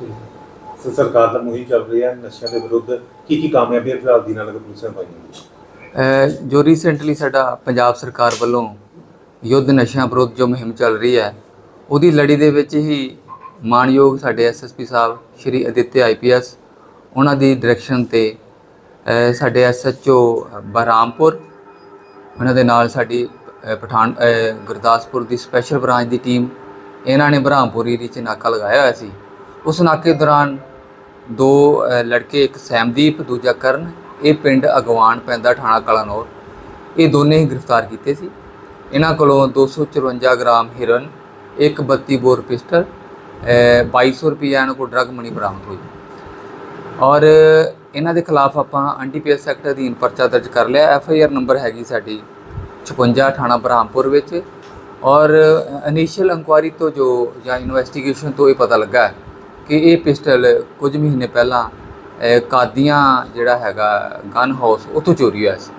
ਸੋ ਸਰਕਾਰ ਦਾ ਮੁਹਿੰਮ ਚੱਲ ਰਹੀ ਹੈ ਨਸ਼ਿਆਂ ਦੇ ਵਿਰੁੱਧ ਕੀ ਕੀ ਕਾਮਯਾਬੀਆਂ ਫਿਲਹਾਲ ਦੀ ਨਾਲ ਪੁਲਿਸ ਨੇ ਪਾਈਆਂ ਜੋ ਰੀਸੈਂਟਲੀ ਸਾਡਾ ਪੰਜਾਬ ਸਰਕਾਰ ਵੱਲੋਂ ਯੁੱਧ ਨਸ਼ਿਆਂ ਵਿਰੁੱਧ ਜੋ ਮੁਹਿੰਮ ਚੱਲ ਰਹੀ ਹੈ ਉਹਦੀ ਲੜੀ ਦੇ ਵਿੱਚ ਹੀ ਮਾਨਯੋਗ ਸਾਡੇ ਐਸਐਸਪੀ ਸਾਹਿਬ ਸ਼੍ਰੀ ਅਦਿੱਤਿਆ ਆਈਪੀਐਸ ਉਹਨਾਂ ਦੀ ਡਾਇਰੈਕਸ਼ਨ ਤੇ ਅ, ਸਾਡੇ ਐਸਐਚਓ ਬਰਾਮਪੁਰ ਉਹਨਾਂ ਦੇ ਨਾਲ ਸਾਡੀ ਪਠਾਨ ਗੁਰਦਾਸਪੁਰ ਦੀ ਸਪੈਸ਼ਲ ਬ੍ਰਾਂਚ ਦੀ ਟੀਮ ਇਹਨਾਂ ਨੇ ਬ੍ਰਹਮਪੁਰ ਏਰੀਏ 'ਚ ਨਾਕਾ ਲਗਾਇਆ ਹੋਇਆ ਸੀ। ਉਸ ਨਾਕੇ ਦੌਰਾਨ ਦੋ ਲੜਕੇ ਇੱਕ ਸੈਮਦੀਪ ਦੂਜਾ ਕਰਨ ਇਹ ਪਿੰਡ ਅਗਵਾਨ ਪੈਂਦਾ ਥਾਣਾ ਕਲਾਨੌਰ। ਇਹ ਦੋਨੇ ਹੀ ਗ੍ਰਿਫਤਾਰ ਕੀਤੇ ਸੀ। ਇਹਨਾਂ ਕੋਲੋਂ 254 ਗ੍ਰਾਮ ਹਿਰਨ ਇੱਕ 32 ਬੋਰ ਪਿਸਟਲ ਅ, 2200 ਰੁਪਏ ਇਹਨਾਂ ਕੋਲ ਡਰਗ ਮਨੀ ਬਰਾਮਦ ਹੋਈ। ਔਰ ਇਹਨਾਂ ਦੇ ਖਿਲਾਫ ਆਪਾਂ ਐਨਡੀਪੀਐਸ ਐਕਟ ਅਧੀਨ ਪਰਚਾ ਦਰਜ ਕਰ ਲਿਆ। ਐਫ ਆਈ ਆਰ ਨੰਬਰ ਹੈਗੀ ਸਾਡੀ 56 ਥਾਣਾ ਬ੍ਰਹਮਪੁਰ ਵਿੱਚ। ਔਰ ਇਨੀਸ਼ੀਅਲ ਇਨਕੁਆਇਰੀ ਤੋਂ ਜੋ ਜਾਂ ਇਨਵੈਸਟੀਗੇਸ਼ਨ ਤੋਂ ਇਹ ਪਤਾ ਲੱਗਾ ਹੈ। ਕਿ ਇਹ ਪਿਸਟਲ ਕੁਝ ਮਹੀਨੇ ਪਹਿਲਾਂ ਕਾਦੀਆਂ ਜਿਹੜਾ ਹੈਗਾ ਗਨ ਹਾਊਸ ਉੱਥੋਂ ਚੋਰੀ ਹੋਇਆ ਸੀ।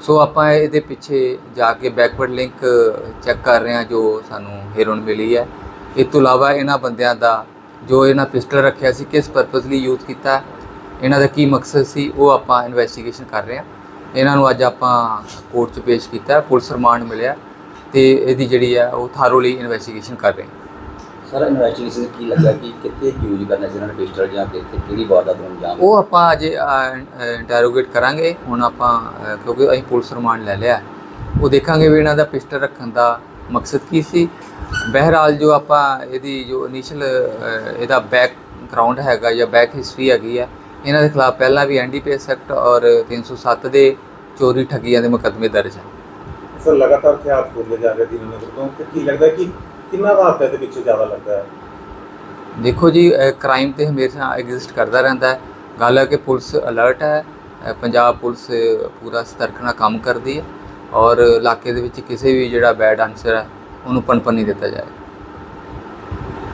ਸੋ ਆਪਾਂ ਇਹਦੇ ਪਿੱਛੇ ਜਾ ਕੇ ਬੈਕਵਰਡ ਲਿੰਕ ਚੈੱਕ ਕਰ ਰਹੇ ਹਾਂ ਜੋ ਸਾਨੂੰ ਹੈਰੋਨ ਮਿਲੀ ਹੈ। ਇਸ ਤੋਂ ਇਲਾਵਾ ਇਹਨਾਂ ਬੰਦਿਆਂ ਦਾ ਜੋ ਇਹਨਾਂ ਪਿਸਟਲ ਰੱਖਿਆ ਸੀ, ਕਿਸ ਪਰਪਸ ਲਈ ਯੂਜ਼ ਕੀਤਾ ਇਹਨਾਂ ਦਾ ਕੀ ਮਕਸਦ ਸੀ, ਉਹ ਆਪਾਂ ਇਨਵੈਸਟੀਗੇਸ਼ਨ ਕਰ ਰਹੇ ਹਾਂ। ਇਹਨਾਂ ਨੂੰ ਅੱਜ ਆਪਾਂ ਕੋਰਟ 'ਚ ਪੇਸ਼ ਕੀਤਾ, ਪੁਲਿਸ ਰਿਮਾਂਡ ਮਿਲਿਆ ਤੇ ਇਹਦੀ ਜਿਹੜੀ ਹੈ ਉਹ ਥਾਰੋਲੀ ਇਨਵੈਸਟੀਗੇਸ਼ਨ ਕਰ ਰਹੇ ਹਾਂ। ਸਾਰਾ ਇਨਵੈਸਟੀਗੇਸ਼ਨ ਕੀ ਲੱਗਾ ਕਿ ਕਿੱਥੇ ਯੂਜ਼ ਕਰਨਾ ਸੀ ਇਹਨਾਂ ਨੇ ਪਿਸਟਲ ਜਾਂ ਕਿੱਥੇ ਕਿਹੜੀ ਵਾਰਦਾਤ ਨੂੰ ਅੰਜਾਮ ਉਹ ਆਪਾਂ ਅਜੇ ਇੰਟਰੋਗੇਟ ਕਰਾਂਗੇ। ਹੁਣ ਆਪਾਂ ਅ, ਕਿਉਂਕਿ ਅਸੀਂ ਪੁਲਿਸ ਰਿਮਾਂਡ ਲੈ ਲਿਆ। ਉਹ ਦੇਖਾਂਗੇ ਵੀ ਇਹਨਾਂ ਦਾ ਪਿਸਟਲ ਰੱਖਣ ਦਾ ਮਕਸਦ ਕੀ ਸੀ। ਬਹਿਰਹਾਲ ਜੋ ਆਪਾਂ ਇਹਦੀ ਜੋ ਇਨੀਸ਼ੀਅਲ ਇਹਦਾ ਬੈਕ ਗਰਾਊਂਡ ਹੈਗਾ ਜਾਂ ਬੈਕ ਹਿਸਟਰੀ ਹੈਗੀ ਹੈ ਇਹਨਾਂ ਦੇ ਖਿਲਾਫ ਪਹਿਲਾਂ ਵੀ ਐਨਡੀਪੀਐਸ ਐਕਟ ਔਰ 307 ਦੇ ਚੋਰੀ ਠੱਗੀਆਂ ਦੇ ਮੁਕੱਦਮੇ ਦਰਜ ਹੈ ਸਰ ਲਗਾਤਾਰ ਹਥਿਆਰ ਖੋਲੇ ਜਾ ਰਹੇ ਦਿਨਾਂ ਨਗਰ ਤੋਂ ਤੇ ਕੀ ਲੱਗਦਾ ਕਿ ਕਿੰਨਾ ਦਾ ਹੱਥ ਪਿੱਛੇ ਜ਼ਿਆਦਾ ਲੱਗਦਾ ਹੈ? ਦੇਖੋ ਜੀ ਕ੍ਰਾਈਮ ਤੇ ਹਮੇਸ਼ਾ ਐਗਜ਼ਿਸਟ ਕਰਦਾ ਰਹਿੰਦਾ ਹੈ। ਗੱਲ ਹੈ ਕਿ ਪੁਲਿਸ ਅਲਰਟ ਹੈ ਅ, ਪੰਜਾਬ ਪੁਲਿਸ ਪੂਰਾ ਸਤਰਕ ਨਾਲ ਕੰਮ ਕਰਦੀ ਹੈ ਔਰ ਇਲਾਕੇ ਦੇ ਵਿੱਚ ਕਿਸੇ ਵੀ ਜਿਹੜਾ ਬੈਡ ਆਨਸਰ ਹੈ ਉਹਨੂੰ ਪਨਪਨ ਨਹੀਂ ਦਿੱਤਾ ਜਾਏ।